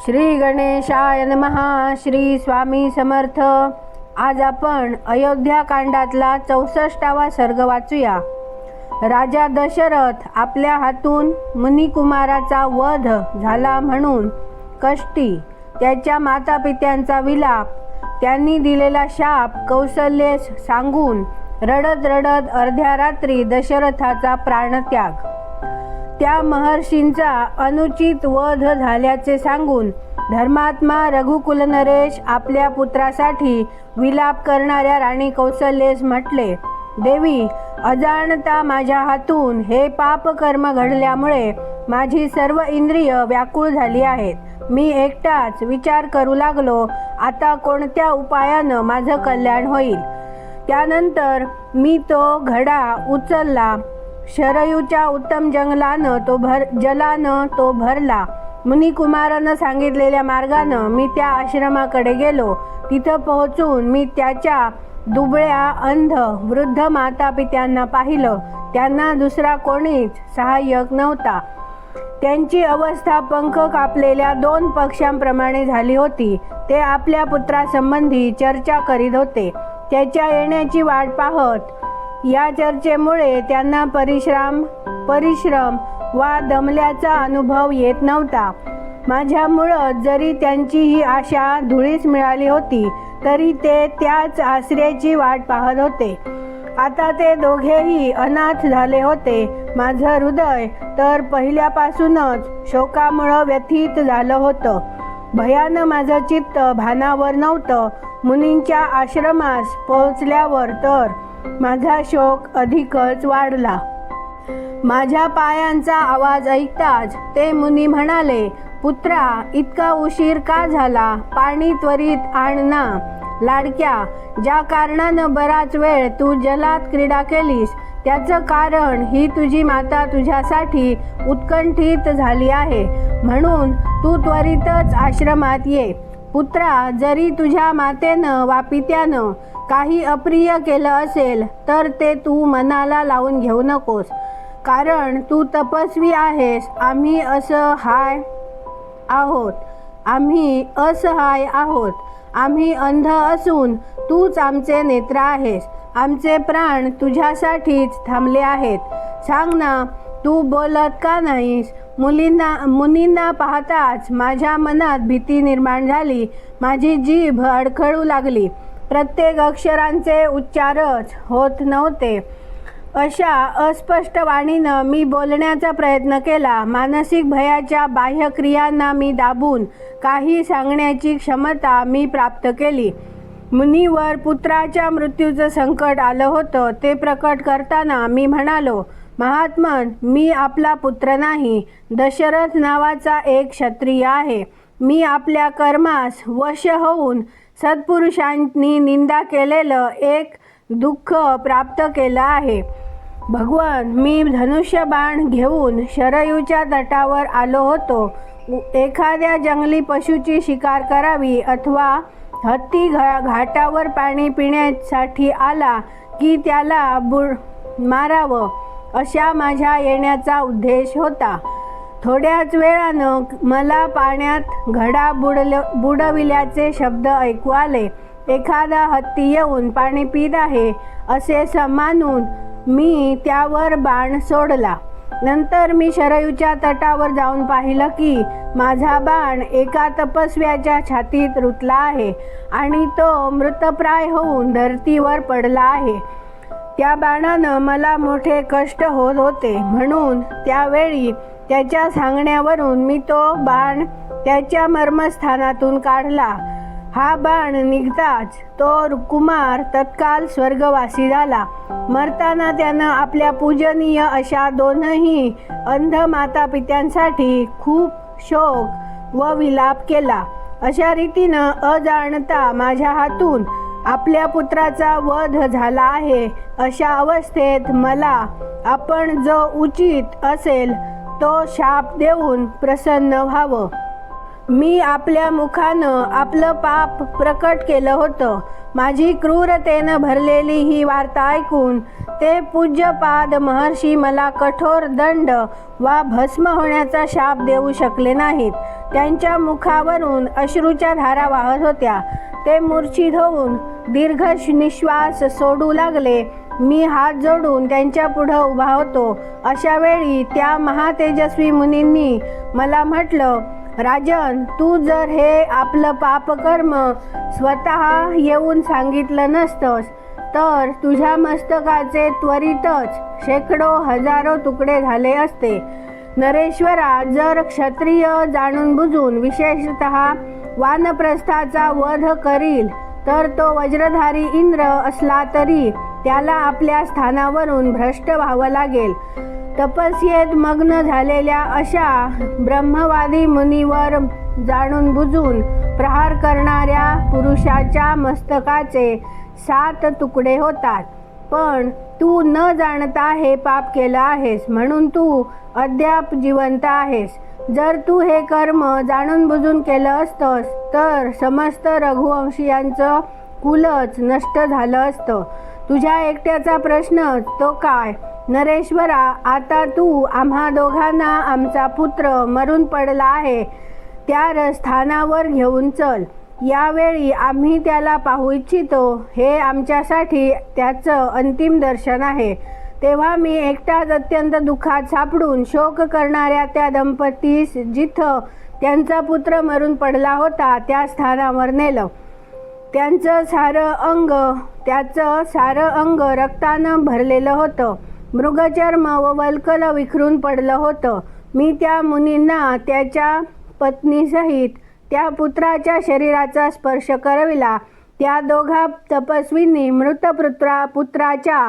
श्री गणेशाय नमहा श्री स्वामी समर्थ. आज आपण अयोध्या कांडातला चौसष्टावा सर्ग वाचूया. राजा दशरथ आपल्या हातून मुनिकुमाराचा वध झाला म्हणून कष्टी त्याच्या मातापित्यांचा विलाप त्यांनी दिलेला शाप कौशल्येस सांगून रडत रडत अर्ध्या रात्री दशरथाचा प्राणत्याग. त्या महर्षींचा अनुचित वध झाल्याचे सांगून धर्मात्मा रघुकुल नरेश आपल्या पुत्रासाठी विलाप करणाऱ्या राणी कौशल्येस म्हटले देवी अजाणता माझ्या हातून हे पापकर्म घडल्यामुळे माझी सर्व इंद्रिय व्याकुळ झाली आहेत. मी एकटाच विचार करू लागलो. आता कोणत्या उपायानं माझं कल्याण होईल? त्यानंतर मी तो घडा उचलला. शरयूच्या उत्तम जंगलानं तो भर जलानं तो भरला. मुनिकुमारानं सांगितलेल्या मार्गानं मी त्या आश्रमाकडे गेलो. तिथं पोहोचून मी त्याच्या दुबळ्या अंध वृद्ध माता पित्यांना पाहिलं. त्यांना दुसरा कोणीच सहाय्यक नव्हता. त्यांची अवस्था पंख कापलेल्या दोन पक्ष्यांप्रमाणे झाली होती. ते आपल्या पुत्रासंबंधी चर्चा करीत होते. त्याच्या येण्याची वाट पाहत या चर्चेमुळे त्यांना परिश्रम परिश्रम वा दमल्याचा अनुभव येत नव्हता. माझ्यामुळं जरी त्यांची ही आशा धुळीस मिळाली होती तरी ते त्याच आश्रयाची वाट पाहत होते. आता ते दोघेही अनाथ झाले होते. माझं हृदय तर पहिल्यापासूनच शोकामुळं व्यथित झालं होतं. भयानं माझं चित्त भानावर नव्हतं. मुनींच्या आश्रमास पोहोचल्यावर तर माझा शोक अधिकच वाढला. माझ्या पायांचा आवाज ऐकताच ते मुनी म्हणाले पुत्रा इतका उशीर का झाला? पाणी त्वरित आण ना. लाडक्या ज्या कारणानं बराच वेळ तू जलात क्रीडा केलीस त्याचं कारण ही तुझी माता तुझ्यासाठी उत्कंठित झाली आहे. म्हणून तू त्वरितच आश्रमात ये. पुत्रा जरी तुझ्या मातेनं वा पित्यानं काही अप्रिय केलं असेल तर ते तू मनाला लावून घेऊ नकोस. कारण तू तपस्वी आहेस आम्ही असं हाय आहोत. आम्ही असहाय आहोत. आम्ही अंध असून तूच आमचे नेत्र आहेस. आमचे प्राण तुझ्यासाठीच थांबले आहेत. सांग ना तू बोलत का नाहीस? मुलींना मुनींना पाहताच माझ्या मनात भीती निर्माण झाली. माझी जीभ अडखळू लागली. प्रत्येक अक्षरांचे उच्चारच होत नव्हते. अशा अस्पष्ट वाणीनं मी बोलण्याचा प्रयत्न केला. मानसिक भयाच्या बाह्यक्रियांना मी दाबून काही सांगण्याची क्षमता मी प्राप्त केली. मुनीवर पुत्राच्या मृत्यूचं संकट आलं होतं. ते प्रकट करताना मी म्हणालो महात्मन मी आपला पुत्र नाही. दशरथ नावाचा एक क्षत्रिय आहे. मी आपल्या कर्मास वश होऊन सत्पुरुषांनी निंदा केलेलं एक दुःख प्राप्त केलं आहे. भगवान मी धनुष्यबाण घेऊन शरयूच्या तटावर आलो होतो. एखाद्या जंगली पशूची शिकार करावी अथवा हत्ती घा घाटावर पाणी पिण्यासाठी आला की त्याला बुड मारावं. अशा माझ्या येण्याचा उद्देश होता. थोड्याच वेळानं मला पाण्यात घडा बुडल बुडविल्याचे शब्द ऐकू आले. एखादा हत्ती येऊन पाणी पित आहे असे समानून मी त्यावर बाण सोडला. नंतर मी शरयूच्या तटावर जाऊन पाहिलं की माझा बाण एका तपस्व्याच्या छातीत रुतला आहे आणि तो मृतप्राय होऊन धरतीवर पडला आहे. त्या बाणानं मला मोठे कष्ट होत होते. म्हणून त्यावेळी त्याच्या सांगण्यावरून मी तो बाण त्याच्या मर्मस्थानातून काढला. हा बाण निघताच तो कुमार तत्काल स्वर्गवासी झाला. मरताना त्यानं आपल्या पूजनीय अशा दोनही अंध माता पित्यांसाठी खूप शोक व विलाप केला. अशा रीतीनं अजाणता माझ्या हातून आपल्या पुत्राचा वध झाला आहे. अशा अवस्थेत मला आपण जो उचित असेल तो शाप देऊन प्रसन्न व्हावं. मी आपल्या मुखानं आपलं पाप प्रकट केलं होतं. माझी क्रूरतेनं भरलेली ही वार्ता ऐकून ते पूज्यपाद महर्षी मला कठोर दंड वा भस्म होण्याचा शाप देऊ शकले नाहीत. त्यांच्या मुखावरून अश्रूच्या धारा वाहत होत्या. ते मूर्छित होऊन दीर्घ निश्वास सोडू लागले. मी हात जोडून त्यांच्या पुढं उभा होतो. अशा वेळी त्या महातेजस्वी मुनींनी मला म्हटलं राजन तू जर हे आपलं पापकर्म स्वतः येऊन सांगितलं नसतंस तर तुझ्या मस्तकाचे त्वरितच शेकडो हजारो तुकडे झाले असते. नरेश्वरा जर क्षत्रिय जाणून बुजून विशेषत वानप्रस्थाचा वध करील तर तो वज्रधारी इंद्र असला तरी त्याला आपल्या स्थानावरून भ्रष्ट व्हावं लागेल. तपस्येत मग्न झालेल्या अशा ब्रह्मवादी मुनीवर जाणून बुजून प्रहार करणाऱ्या पुरुषाच्या मस्तकाचे सात तुकडे होतात. पण तू न जाणता हे पाप केलं आहेस म्हणून तू अद्याप जिवंत आहेस. जर तू हे कर्म जाणून बुजून केलं असतंस तर समस्त रघुवंशीयांचं कुलच नष्ट झालं असतं. तुझ्या एकट्याचा प्रश्न तो काय? नरेश्वरा आता तू आम्हा दोघांना आमचा पुत्र मरून पडला आहे. त्या स्थानावर घेऊन चल. यावेळी आम्ही त्याला पाहू इच्छितो. हे आमच्यासाठी त्याचं अंतिम दर्शन आहे. तेव्हा मी एकटाच अत्यंत दुःखात सापडून शोक करणाऱ्या त्या दंपतीस जिथं त्यांचा पुत्र मरून पडला होता त्या स्थानावर नेलं. त्यांचं सारं अंग त्याचं सारं अंग रक्तानं भरलेलं होतं. मृगचर्म व वल्कल विखरून पडलं होतं. मी त्या मुनींना त्याच्या पत्नीसहित त्या पुत्राच्या शरीराचा स्पर्श करविला. त्या दोघा तपस्वींनी मृतपुत्रा पुत्राच्या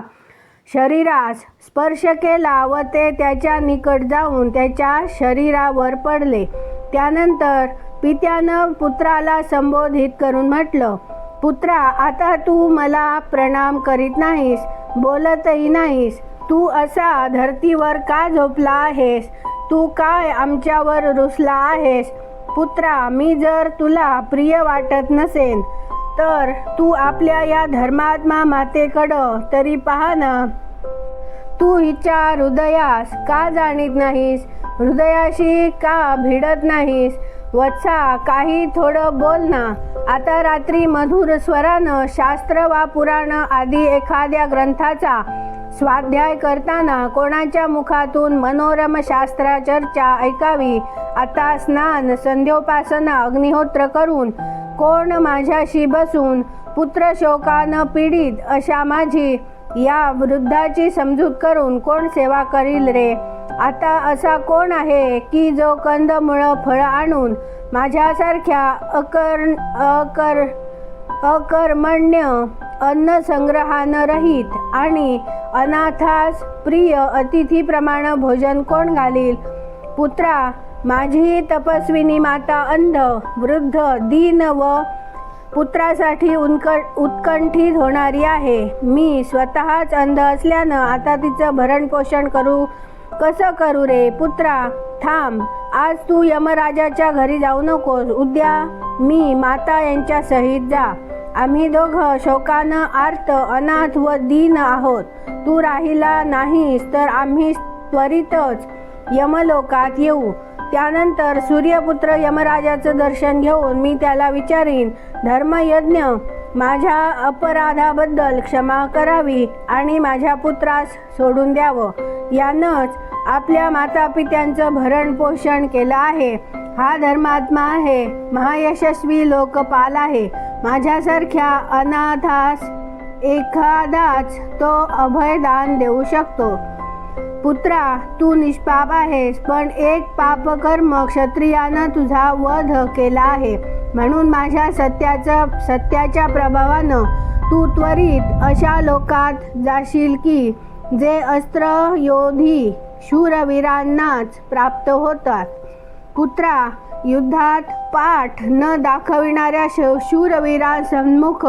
शरीरास स्पर्श केला व ते त्याच्या निकट जाऊन त्याच्या शरीरावर पडले. त्यानंतर पित्यानं पुत्राला संबोधित करून म्हटलं पुत्रा आता तू मला प्रणाम करीत नाहीस बोलतही नाहीस. तू असा धरतीवर का झोपला आहेस? तू काय आमच्यावर रुसला आहेस? पुत्रा मी जर तुला प्रिय वाटत नसेन तर तू आपल्या या धर्मात्मा मातेकडं तरी पहा ना. तू हिच्या हृदयास का जाणीत नाहीस? हृदयाशी का भिडत नाहीस? वत्सा काही थोडं बोल ना. आता रात्री मधुर स्वरानं शास्त्र वा पुराण आदी एखाद्या ग्रंथाचा स्वाध्याय करताना कोणाच्या मुखातून मनोरम शास्त्र चर्चा ऐकावी? आता स्नान संध्योपासना अग्निहोत्र करून कोण माझ्याशी बसून पुत्र शोकानं पीडित अशा माझी या वृद्धाची समजूत करून कोण सेवा करील रे? आता असा कोण आहे की जो कंदमुळं फळं आणून माझ्यासारख्या अकर अकर अकर्मण्य अन्न संग्रहानं रहित आणि अनाथास प्रिय अतिथीप्रमाणे भोजन कोण घालील? पुत्रा माझी तपस्विनी माता अंध वृद्ध दीन व पुत्रासाठी उनक उत्कंठित होणारी आहे. मी स्वतःच अंध असल्यानं आता तिचं भरणपोषण करू कसं करू रे? पुत्रा थांब. आज तू यमराजाच्या घरी जाऊ नकोस. उद्या मी माता यांच्या सहित जा. आम्ही दोघं शोकानं आर्त अनाथ व दीन आहोत. तू राहिला नाहीस तर आम्ही त्वरितच यमलोकात येऊ. त्यानंतर सूर्यपुत्र यमराजाचं दर्शन घेऊन मी त्याला विचारीन धर्मयज्ञ माझ्या अपराधाबद्दल क्षमा करावी आणि माझ्या पुत्रास सोडून द्यावं. यानंच आपल्या मातापित्यांचं भरण पोषण केलं आहे. हा धर्मात्मा आहे. महायशस्वी लोकपाल आहे. माझ्यासारख्या अनाथास एखादाच तो अभयदान देऊ शकतो. पुत्रा तू निष्पाप आहेस पण एक पापकर्म क्षत्रियानं तुझा वध केला आहे. म्हणून माझ्या सत्याचं सत्याच्या प्रभावानं तू त्वरित अशा लोकात जाशील की जे अस्त्र योधी शूरवीरांनाच प्राप्त होतात. कुत्रा युद्धात पाठ न दाखविणाऱ्या श शूरवीरासन्मुख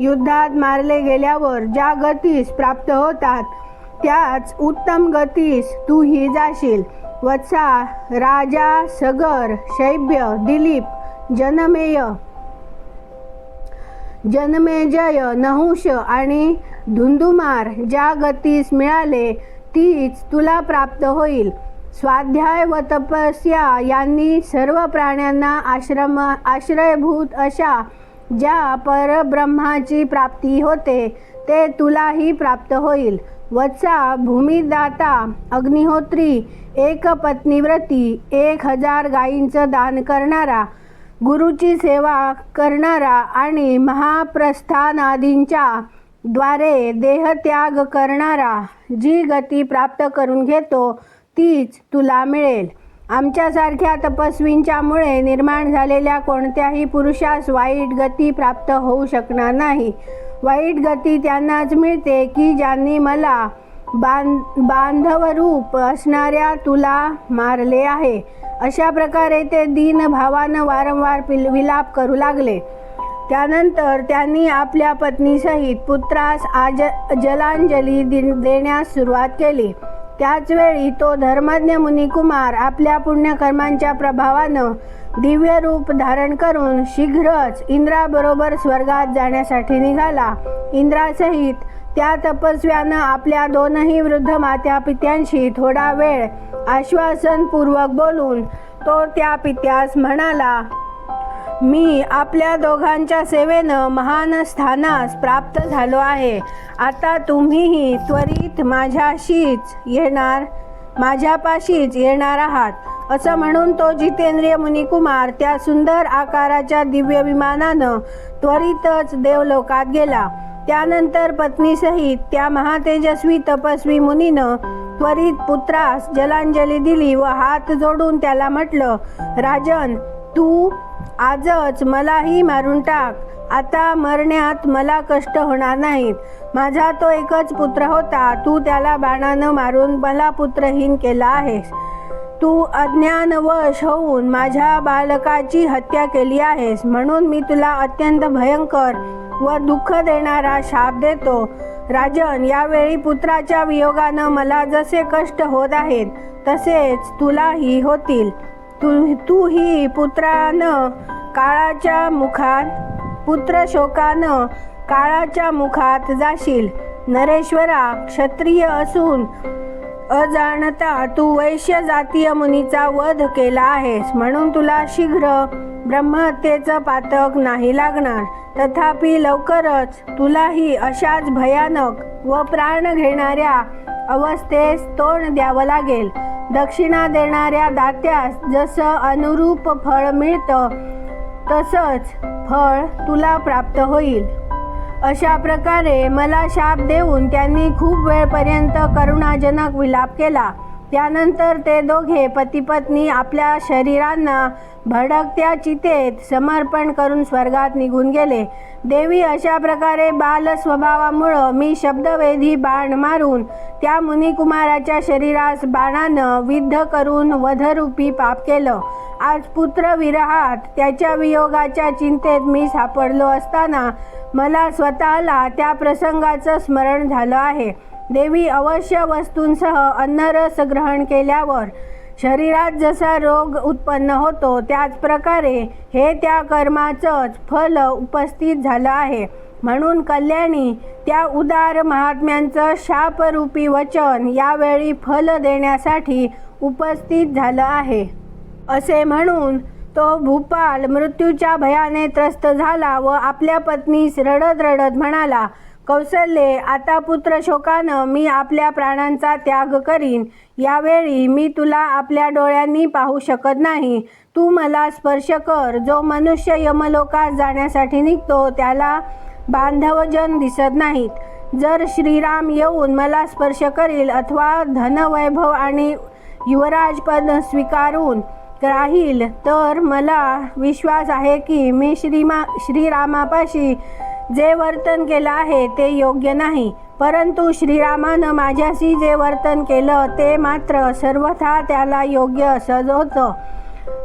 युद्धात मारले गेल्यावर ज्या गतीस प्राप्त होतात त्याच उत्तम गतीस तूही जाशील. वत्सा राजा सगर शैब्य दिलीप जनमेय जनमेजय नहुष आणि धुंदुमार ज्या गतीस मिळाले तीच तुला प्राप्त होईल. स्वाध्याय व तपस्या यांनी सर्व प्राण्यांना आश्रम आश्रयभूत अशा ज्या परब्रह्माची प्राप्ती होते ते तुलाही प्राप्त होईल. वत्सा भूमिदाता अग्निहोत्री एक पत्नीव्रती एक हजार गायींचं दान करणारा गुरुची सेवा करणारा आणि महाप्रस्थानादींच्या द्वारे देहत्याग करणारा जी गती प्राप्त करून घेतो तीच तुला मिळेल. आमच्यासारख्या तपस्वींच्यामुळे निर्माण झालेल्या कोणत्याही पुरुषास वाईट गती प्राप्त होऊ शकणार नाही. वाईट गती त्यांनाच मिळते की ज्यांनी मला बांध बांधवरूप असणाऱ्या तुला मारले आहे. अशा प्रकारे ते दीनभावानं वारंवार पिल विलाप करू लागले. त्यानंतर त्यांनी आपल्या पत्नीसहित पुत्रास आज जलांजली दि- देण्यास सुरुवात केली. त्याचवेळी तो धर्मज्ञ मुनिकुमार आपल्या पुण्यकर्मांच्या प्रभावानं दिव्य रूप धारण करून शीघ्रच इंद्राबरोबर स्वर्गात जाण्यासाठी निघाला. इंद्रासहित त्या तपस्व्यानं आपल्या दोनही वृद्ध मात्या पित्यांशी थोडा वेळ आश्वासनपूर्वक बोलून तो त्या पित्यास म्हणाला मी आपल्या दोघांच्या सेवेनं महान स्थानास प्राप्त झालो आहे. आता तुम्हीही त्वरित माझ्याशीच येणार माझ्यापाशीच येणार आहात असं म्हणून तो जितेंद्रिय मुनिकुमार त्या सुंदर आकाराच्या दिव्य विमानानं त्वरितच देवलोकात गेला. त्यानंतर पत्नीसहित त्या महातेजस्वी तपस्वी मुनीनं त्वरित पुत्रास जलांजली दिली व हात जोडून त्याला म्हटलं राजन तू आजच मलाही मारून टाक. आता मरण्यात मला कष्ट होणार नाहीत. माझा तो एकच पुत्र होता. तू त्याला बाणानं मारून मला पुत्रहीन केला आहेस. तू अज्ञानवश होऊन माझ्या बालकाची हत्या केली आहेस. म्हणून मी तुला अत्यंत भयंकर व दुःख देणारा शाप देतो. राजन यावेळी पुत्राच्या वियोगानं मला जसे कष्ट होत आहेत तसेच तुलाही होतील. तू तूही पुत्रानं काळाच्या मुखात पुत्र शोकानं काळाच्या मुखात जाशील. नरेश्वरा क्षत्रिय असून अजाणता तू वैश्य जातीय मुनीचा वध केला आहेस. म्हणून तुला शीघ्र ब्रह्महत्येचं पातक नाही लागणार. तथापि लवकरच तुलाही अशाच भयानक व प्राण घेणाऱ्या अवस्थेस तोंड द्यावं लागेल. दक्षिणा देणाऱ्या दात्यास जसं अनुरूप फळ मिळतं तसंच फळ तुला प्राप्त होईल. अशा प्रकारे मला शाप देऊन त्यांनी खूप वेळपर्यंत करुणाजनक विलाप केला. त्यानंतर ते दोघे पतीपत्नी आपल्या शरीरांना भडकत्या चितेत समर्पण करून स्वर्गात निघून गेले. देवी अशा प्रकारे बाल स्वभावामुळं मी शब्दवेधी बाण मारून त्या मुनिकुमाराच्या शरीरास बाणानं विद्ध करून वधरूपी पाप केलं. आज पुत्र विरहात त्याच्या वियोगाच्या चिंतेत मी सापडलो असताना मला स्वतःला त्या प्रसंगाचं स्मरण झालं आहे. देवी अवश्य वस्तूंसह अन्नरस ग्रहण केल्यावर शरीरात जसा रोग उत्पन्न होतो त्याच प्रकारे हे त्या कर्माचंच फल उपस्थित झालं आहे. म्हणून कल्याणी त्या उदार महात्म्यांचं शापरूपी वचन यावेळी फल देण्यासाठी उपस्थित झालं आहे. असे म्हणून तो भूपाल मृत्यूच्या भयाने त्रस्त झाला व आपल्या पत्नीस रडत रडत म्हणाला कौसल्ये आता पुत्र शोकानं मी आपल्या प्राणांचा त्याग करीन. यावेळी मी तुला आपल्या डोळ्यांनी पाहू शकत नाही. तू मला स्पर्श कर. जो मनुष्य यमलोकात जाण्यासाठी निघतो त्याला बांधवजन दिसत नाहीत. जर श्रीराम येऊन मला स्पर्श करील अथवा धनवैभव आणि युवराजपद स्वीकारून राहील तर मला विश्वास आहे की मी श्रीमा श्रीरामापाशी जे वर्तन केलं आहे ते योग्य नाही. परंतु श्रीरामानं माझ्याशी जे वर्तन केलं ते मात्र सर्वथा त्याला योग्य असंच होतं.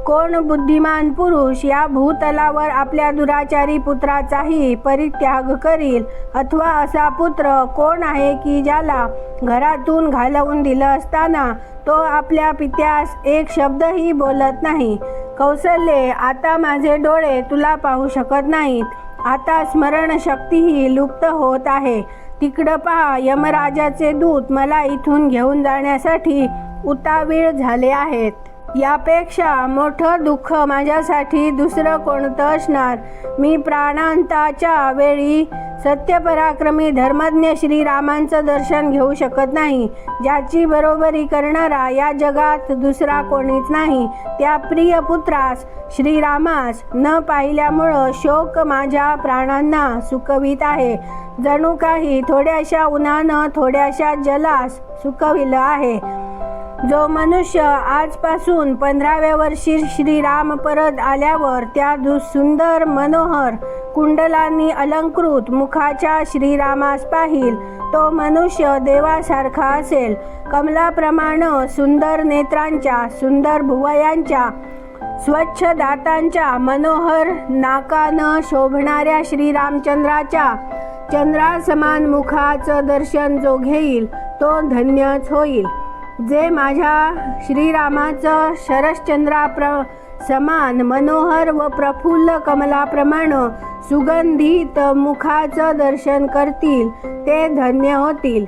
कोण बुद्धिमान पुरुष या भूतलावर आपल्या दुराचारी पुत्राचाही परित्याग करील? अथवा असा पुत्र कोण आहे की ज्याला घरातून घालवून दिलं असताना तो आपल्या पित्यास एक शब्दही बोलत नाही? कौशल्ये आता माझे डोळे तुला पाहू शकत नाहीत. आता स्मरणशक्तीही लुप्त होत आहे. तिकडं पहा यमराजाचे दूत मला इथून घेऊन जाण्यासाठी उतावीळ झाले आहेत. यापेक्षा मोठं दुःख माझ्यासाठी दुसरं कोणतं असणार? मी प्राणांताच्या वेळी सत्यपराक्रमी धर्मज्ञ श्रीरामांचं दर्शन घेऊ शकत नाही. ज्याची बरोबरी करणारा या जगात दुसरा कोणीच नाही. त्या प्रिय पुत्रास श्रीरामास न पाहिल्यामुळं शोक माझ्या प्राणांना सुकवित आहे. जणू काही थोड्याशा उन्हानं थोड्याशा जलास सुकविलं आहे. जो मनुष्य आजपासून पंधराव्या वर्षी श्रीराम परत आल्यावर त्या दु सुंदर मनोहर कुंडलांनी अलंकृत मुखाच्या श्रीरामास पाहिल. तो मनुष्य देवासारखा असेल. कमलाप्रमाणे सुंदर नेत्रांच्या सुंदर भुवयांच्या स्वच्छ दातांच्या मनोहर नाकानं शोभणाऱ्या श्रीरामचंद्राच्या चंद्रासमान मुखाचं दर्शन जो घेईल तो धन्यच होईल. जे माझ्या श्रीरामाचं शरश्चंद्राप्र समान मनोहर व प्रफुल्ल कमलाप्रमाणे सुगंधित मुखाचं दर्शन करतील ते धन्य होतील.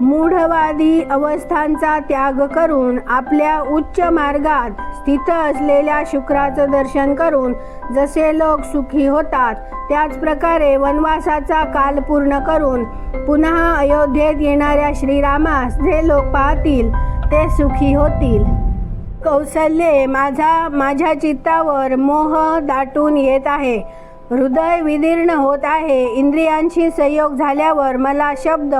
मूढवादी अवस्थांचा त्याग करून आपल्या उच्च मार्गात स्थित असलेल्या शुक्राचं दर्शन करून जसे लोक सुखी होतात त्याचप्रकारे वनवासाचा काल पूर्ण करून पुन्हा अयोध्येत येणाऱ्या श्रीरामास जे लोक पाहतील ते सुखी होतील. कौशल्ये माझा माझ्या चित्तावर मोह दाटून येत आहे. हृदय विदीर्ण होत आहे. इंद्रियांशी संयोग झाल्यावर मला शब्द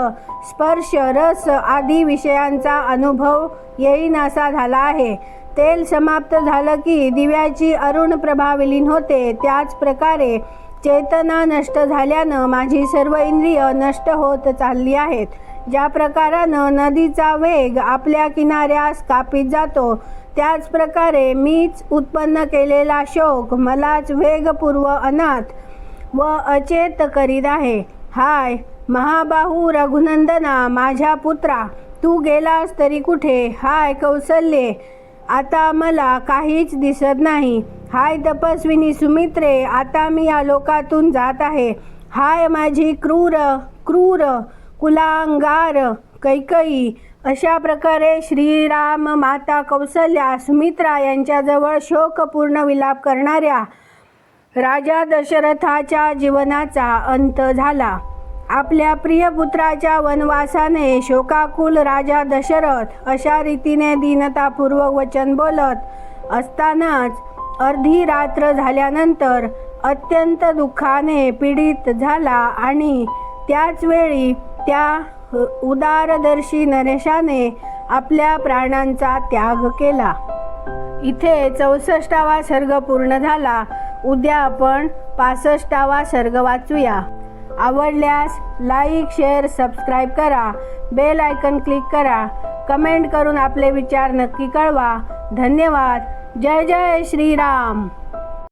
स्पर्श रस आदी विषयांचा अनुभव येईनासा झाला आहे. तेल समाप्त झालं की दिव्याची अरुण प्रभा विलीन होते. त्याच प्रकारे चेतना नष्ट झाल्यानं माझी सर्व इंद्रिय नष्ट होत चालली आहेत. ज्या प्रकारानं नदीचा वेग आपल्या किनाऱ्यास कापीत जातो त्याच प्रकारे मीच उत्पन्न केलेला शोक मलाच वेगपूर्व अनाथ व अचेत करीत आहे. हाय महाबाहू रघुनंदना माझ्या पुत्रा तू गेलास तरी कुठे? हाय कौसल्ये आता मला काहीच दिसत नाही. हाय तपस्विनी सुमित्रे आता मी या लोकातून जात आहे. हाय माझी क्रूर क्रूर कुलांगार कैकई अशा प्रकारे श्रीराम माता कौसल्या सुमित्रा यांच्याजवळ शोकपूर्ण विलाप करणाऱ्या राजा दशरथाच्या जीवनाचा अंत झाला. आपल्या प्रिय पुत्राच्या वनवासाने शोकाकुल राजा दशरथ अशा रीतीने दीनतापूर्वक वचन बोलत असतानाच अर्धी रात्र झाल्यानंतर अत्यंत दुःखाने पीडित झाला आणि त्याच वेळी त्या उदारदर्शी नरेशाने आपल्या प्राणांचा त्याग केला. इथे चौसष्टावा सर्ग पूर्ण झाला. उद्या आपण पासष्टावा सर्ग वाचूया. आवडल्यास लाईक शेअर सबस्क्राईब करा. बेल आयकन क्लिक करा. कमेंट करून आपले विचार नक्की कळवा. धन्यवाद. जय जय श्रीराम.